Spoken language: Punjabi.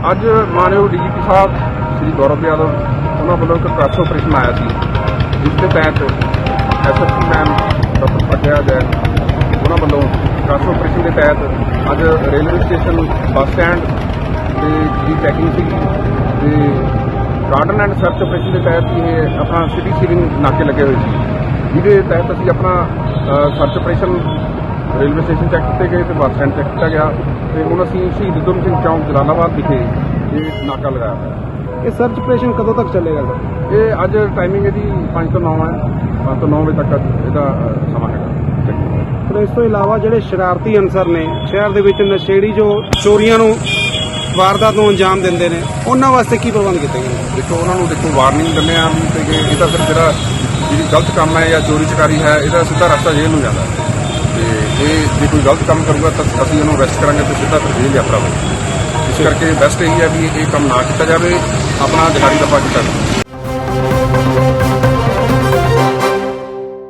ਅੱਜ ਮਾਨਯੋਗ ਡੀਜੀਪੀ ਸਾਹਿਬ, ਸ੍ਰੀ ਗੌਰਵ ਯਾਦਵ, ਉਹਨਾਂ ਵੱਲੋਂ ਇੱਕ ਪ੍ਰੈਸ ਆਪਰੇਸ਼ਨ ਆਇਆ ਸੀ, ਜਿਸ ਦੇ ਤਹਿਤ SSP ma'am, doctor Pragya Jain ਉਹਨਾਂ ਵੱਲੋਂ ਪ੍ਰੈਸ ਆਪਰੇਸ਼ਨ ਦੇ ਤਹਿਤ ਅੱਜ ਰੇਲਵੇ ਸਟੇਸ਼ਨ, ਬੱਸ ਸਟੈਂਡ ਤੇ ਦੀ ਚੈਕਿੰਗ ਸੀ ਤੇ ਗਾਰਡਨ ਐਂਡ ਸਰਚ ਆਪਰੇਸ਼ਨ ਦੇ ਤਹਿਤ ਇਹ ਆਪਣਾ ਸਿਟੀ ਸੀਲਿੰਗ ਨਾਕੇ ਲੱਗੇ ਹੋਏ ਸੀ, ਜਿਹਦੇ ਤਹਿਤ ਅਸੀਂ ਆਪਣਾ search operation railway station check ਕੀਤੇ ਗਏ ਤੇ ਬੱਸ ਸਟੈਂਡ ਚੈੱਕ ਕੀਤਾ ਗਿਆ ਤੇ ਹੁਣ ਅਸੀਂ ਸ਼ਹੀਦ ਉਧਮ ਸਿੰਘ ਚੌਂਕ ਜਲਾਲਾਬਾਦ ਵਿਖੇ ਇਹ ਨਾਕਾ ਲਗਾਇਆ ਹੋਇਆ ਇਹ ਸਰਚ ਆਪਰੇਸ਼ਨ ਕਦੋਂ ਤੱਕ ਚੱਲੇਗਾ ਸਰ। ਇਹ ਅੱਜ ਟਾਈਮਿੰਗ ਇਹਦੀ 5 ਤੋਂ 9 ਹੈ 5 ਤੋਂ 9 ਵਜੇ ਤੱਕ ਇਹਦਾ ਸਮਾਂ ਹੈਗਾ। ਪਰ ਇਸ ਤੋਂ ਇਲਾਵਾ ਜਿਹੜੇ ਸ਼ਰਾਰਤੀ ਅਨਸਰ ਨੇ ਸ਼ਹਿਰ ਦੇ ਵਿੱਚ ਨਸ਼ੇੜੀ ਜੋ ਚੋਰੀਆਂ ਨੂੰ ਵਾਰਦਾਤ ਨੂੰ ਅੰਜਾਮ ਦਿੰਦੇ ਨੇ ਉਹਨਾਂ ਵਾਸਤੇ ਕੀ ਪ੍ਰਬੰਧ ਕੀਤੇ ਗਏ ਨੇ? ਦੇਖੋ ਉਹਨਾਂ ਨੂੰ ਦੇਖੋ ਵਾਰਨਿੰਗ ਦਿੰਦੇ ਆ ਤੇ ਕਿ ਇਹ ਤਾਂ ਫਿਰ ਜਿਹੜਾ ਜਿਹੜੀ ਗਲਤ ਕੰਮ ਹੈ ਜਾਂ ਚੋਰੀ ਚਕਾਰੀ ਹੈ ਇਹਦਾ ਸਿੱਧਾ ਰਸਤਾ ਜੇਲ੍ਹ ਨੂੰ ਜਾਂਦਾ ਹੈ। ਤੇ ਇਹ ਜੇ ਕੋਈ ਗਲਤ ਕੰਮ ਕਰੂਗਾ ਤਾਂ ਅਸੀਂ ਉਹਨੂੰ ਅਰੈਸਟ ਕਰਾਂਗੇ ਤੇ ਸਿੱਧਾ ਫਿਰ ਜੇਲ੍ਹ ਯਾਤਰਾ ਹੋਵੇਗੀ ਇਸ ਕਰਕੇ ਬੈਸਟ ਇਹੀ ਹੈ ਵੀ ਇਹ ਕੰਮ ਨਾ ਕੀਤਾ ਜਾਵੇ, ਆਪਣਾ ਦਿਹਾੜੀ ਦਾ ਕੀਤਾ ਜਾਵੇ